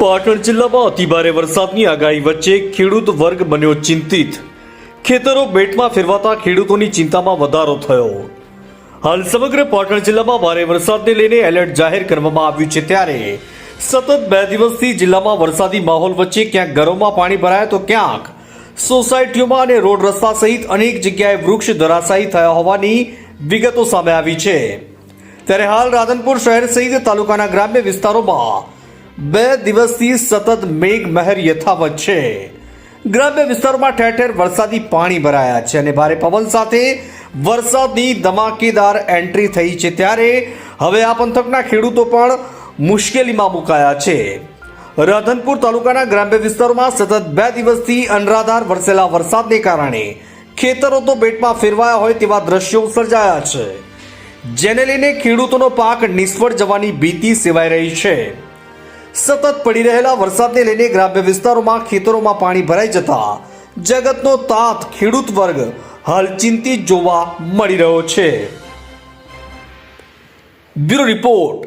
પાટણ જિલ્લામાં અતિભારે વરસાદની આગાહી વચ્ચે ખેડૂત વર્ગ બન્યો ચિંતિત. ખેતરો બેટમાં ફેરવાતા ખેડૂતોની ચિંતામાં વધારો થયો. હાલ સમગ્ર પાટણ જિલ્લામાં ભારે વરસાદને લઈને એલર્ટ જાહેર કરવામાં આવ્યું છે ત્યારે સતત બે દિવસથી જિલ્લામાં વરસાદી માહોલ વચ્ચે ક્યાંક ઘરોમાં પાણી ભરાયા તો ક્યાંક સોસાયટીઓમાં અને રોડ રસ્તા સહિત અનેક જગ્યાએ વૃક્ષ ધરાશાયી થયા હોવાની વિગતો સામે આવી છે. ત્યારે હાલ રાધનપુર શહેર સહિત તાલુકાના ગ્રામ્ય વિસ્તારોમાં બે દિવસથી સતત મેઘ મહેર યથાવત છે. ગ્રામ્ય વિસ્તારોમાં ઠેર ઠેર વરસાદી પાણી ભરાયા છે અને ભારે પવન સાથે વરસાદની ધમાકેદાર એન્ટ્રી થઈ છે ત્યારે હવે આ પંથકના ખેડૂતો પણ મુશ્કેલીમાં મુકાયા છે. રાધનપુર તાલુકાના ગ્રામ્ય વિસ્તારોમાં સતત બે દિવસથી અનરાધાર વરસેલા વરસાદને કારણે ખેતરો તો બેટમાં ફેરવાયા હોય તેવા દ્રશ્યો સર્જાયા છે. જેને લઈને ખેડૂતોનો પાક નિષ્ફળ જવાની ભીતિ સેવાઈ રહી છે. સતત પડી રહેલા વરસાદને લઈને ગ્રામ્ય વિસ્તારોમાં ખેતરોમાં પાણી ભરાઈ જતા જગતનો તાત ખેડૂત વર્ગ હાલ ચિંતિત જોવા મળી રહ્યો છે. Bureau report